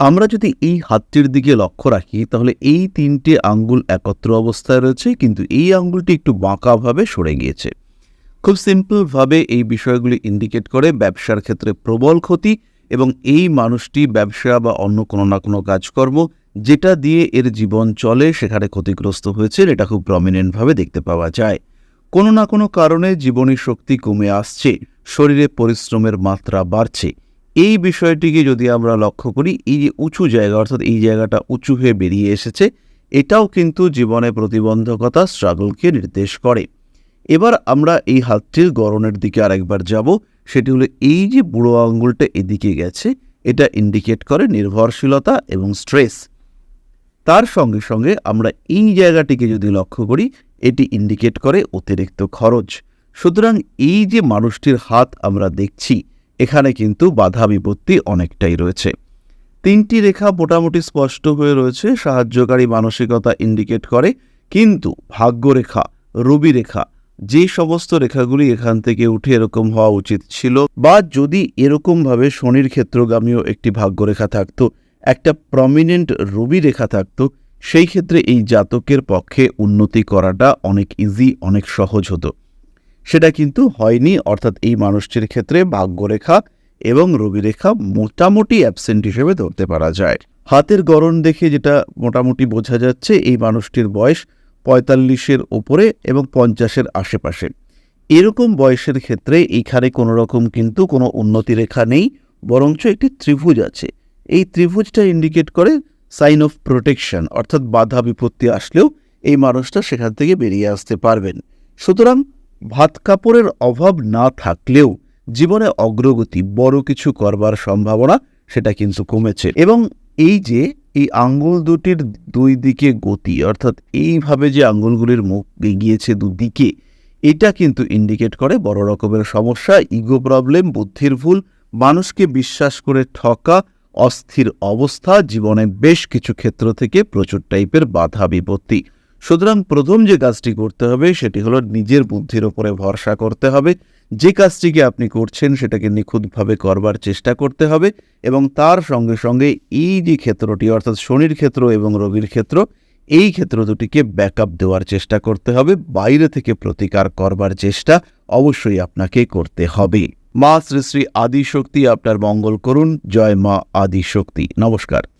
আমরা যদি এই হাতটির দিকে লক্ষ্য রাখি, তাহলে এই তিনটে আঙ্গুল একত্র অবস্থায় রয়েছে, কিন্তু এই আঙ্গুলটি একটু বাঁকাভাবে সরে গিয়েছে। খুব সিম্পলভাবে এই বিষয়গুলি ইন্ডিকেট করে ব্যবসার ক্ষেত্রে প্রবল ক্ষতি এবং এই মানুষটি ব্যবসা বা অন্য কোনো না কোনো কাজকর্ম যেটা দিয়ে এর জীবন চলে সেখানে ক্ষতিগ্রস্ত হয়েছে, এটা খুব প্রমিনেন্টভাবে দেখতে পাওয়া যায়। কোনো না কোনো কারণে জীবনী শক্তি কমে আসছে, শরীরে পরিশ্রমের মাত্রা বাড়ছে। এই বিষয়টিকে যদি আমরা লক্ষ্য করি, এই যে উঁচু জায়গা, অর্থাৎ এই জায়গাটা উঁচু হয়ে বেরিয়ে এসেছে, এটাও কিন্তু জীবনে প্রতিবন্ধকতা স্ট্রাগলকে নির্দেশ করে। এবার আমরা এই হাতটির গড়নের দিকে আরেকবার যাব। সেটি হলো এই যে বুড়ো আঙ্গুলটা এদিকে গেছে, এটা ইন্ডিকেট করে নির্ভরশীলতা এবং স্ট্রেস তার সঙ্গে সঙ্গে আমরা এই জায়গাটিকে যদি লক্ষ্য করি, এটি ইন্ডিকেট করে অতিরিক্ত খরচ। সুতরাং এই যে মানুষটির হাত আমরা দেখছি এখানে কিন্তু বাধা বিপত্তি অনেকটাই রয়েছে। তিনটি রেখা মোটামুটি স্পষ্ট হয়ে রয়েছে, সাহায্যকারী মানসিকতা ইন্ডিকেট করে, কিন্তু ভাগ্যরেখা রবি রেখা যে সমস্ত রেখাগুলি এখান থেকে উঠে এরকম হওয়া উচিত ছিল বা যদি এরকমভাবে শনির ক্ষেত্রগামীও একটি ভাগ্যরেখা থাকতো, একটা প্রমিনেন্ট রবি রেখা থাকতো, সেই ক্ষেত্রে এই জাতকের পক্ষে উন্নতি করাটা অনেক ইজি অনেক সহজ হতো। সেটা কিন্তু হয়নি। অর্থাৎ এই মানুষটির ক্ষেত্রে ভাগ্যরেখা এবং রবিরেখা মোটামুটি অ্যাবসেন্ট হিসেবে ধরতে পারা যায়। হাতের গড়ন দেখে যেটা মোটামুটি বোঝা যাচ্ছে, এই মানুষটির বয়স পঁয়তাল্লিশের ওপরে এবং পঞ্চাশের আশেপাশে। এরকম বয়সের ক্ষেত্রে এইখানে কোনো রকম কিন্তু কোনো উন্নতি রেখা নেই, বরঞ্চ একটি ত্রিভুজ আছে। এই ত্রিভুজটা ইন্ডিকেট করে সাইন অফ প্রোটেকশন অর্থাৎ বাধা বিপত্তি আসলেও এই মানুষটা সেখান থেকে বেরিয়ে আসতে পারবেন। সুতরাং ভাত কাপড়ের অভাব না থাকলেও জীবনে অগ্রগতি বড় কিছু করবার সম্ভাবনা সেটা কিন্তু কমেছে। এবং এই যে, এই আঙ্গুল দুটির দুই দিকে গতি, অর্থাৎ এইভাবে যে আঙ্গুলগুলির মুখ এগিয়েছে দুদিকে, এটা কিন্তু ইন্ডিকেট করে বড় রকমের সমস্যা ইগো প্রবলেম বুদ্ধির ভুল, মানুষকে বিশ্বাস করে ঠকা, অস্থির অবস্থা, জীবনে বেশ কিছু ক্ষেত্র থেকে প্রচুর টাইপের বাধা বিপত্তি। সুতরাং প্রথম যে কাজটি করতে হবে সেটি হলো নিজের বুদ্ধির ওপরে ভরসা করতে হবে। যে কাজটিকে আপনি করছেন সেটাকে নিখুঁতভাবে করবার চেষ্টা করতে হবে এবং তার সঙ্গে সঙ্গে এই যে ক্ষেত্রটি, অর্থাৎ শনির ক্ষেত্র এবং রবির ক্ষেত্র, এই ক্ষেত্র দুটিকে ব্যাকআপ দেওয়ার চেষ্টা করতে হবে। বাইরে থেকে প্রতিকার করবার চেষ্টা অবশ্যই আপনাকে করতে হবে। মা শ্রী শ্রী আদিশক্তি, আপনার মঙ্গল করুন। জয় মা আদিশক্তি। নমস্কার।